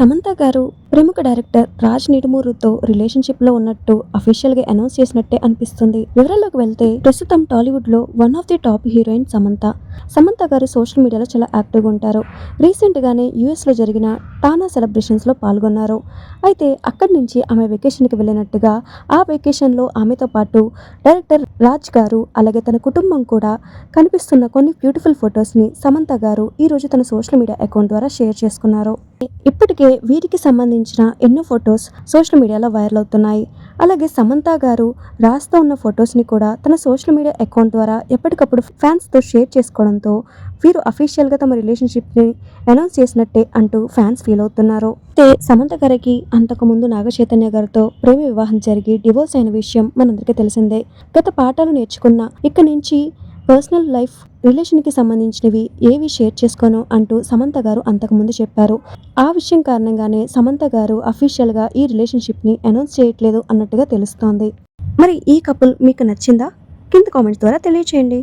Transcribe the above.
సమంత గారు ప్రముఖ డైరెక్టర్ రాజ్ నిడుమూరుతో రిలేషన్షిప్లో ఉన్నట్టు అఫీషియల్గా అనౌన్స్ చేసినట్టే అనిపిస్తుంది. వివరాల్లోకి వెళ్తే ప్రస్తుతం టాలీవుడ్లో one of the top heroine Samantha. Samantha గారు సోషల్ మీడియాలో చాలా యాక్టివ్గా ఉంటారు. రీసెంట్ గానే యుఎస్లో జరిగిన టానా సెలబ్రేషన్స్లో పాల్గొన్నారు. అయితే అక్కడి నుంచి ఆమె వెకేషన్కి వెళ్ళినట్టుగా ఆ వెకేషన్లో ఆమెతో పాటు డైరెక్టర్ రాజ్ గారు అలాగే తన కుటుంబం కూడా కనిపిస్తున్న కొన్ని బ్యూటిఫుల్ ఫొటోస్ని సమంత గారు ఈ రోజు తన సోషల్ మీడియా అకౌంట్ ద్వారా షేర్ చేసుకున్నారు. ఇప్పటికే వీరికి సంబంధించిన ఎన్నో ఫొటోస్ సోషల్ మీడియాలో వైరల్ అవుతున్నాయి. అలాగే సమంత గారు రాస్తో ఉన్న ఫొటోస్ని కూడా తన సోషల్ మీడియా అకౌంట్ ద్వారా ఎప్పటికప్పుడు ఫ్యాన్స్తో షేర్ చేసుకోవడంతో వీరు అఫీషియల్గా తమ రిలేషన్షిప్ని అనౌన్స్ చేసినట్టే అంటూ ఫ్యాన్స్ ఫీల్ అవుతున్నారు. అయితే సమంత గారికి అంతకుముందు నాగచైతన్య గారితో ప్రేమ వివాహం జరిగి డివోర్స్ అయిన విషయం మనందరికీ తెలిసిందే. గత పాఠాలు నేర్చుకున్న ఇక్కడి నుంచి పర్సనల్ లైఫ్ రిలేషన్కి సంబంధించినవి ఏవి షేర్ చేసుకోను అంటూ సమంత గారు అంతకుముందు చెప్పారు. ఆ విషయం కారణంగానే సమంత గారు అఫీషియల్గా ఈ రిలేషన్షిప్ని అనౌన్స్ చేయట్లేదు అన్నట్టుగా తెలుస్తోంది. మరి ఈ కపుల్ మీకు నచ్చిందా? కింద కామెంట్స్ ద్వారా తెలియచేయండి.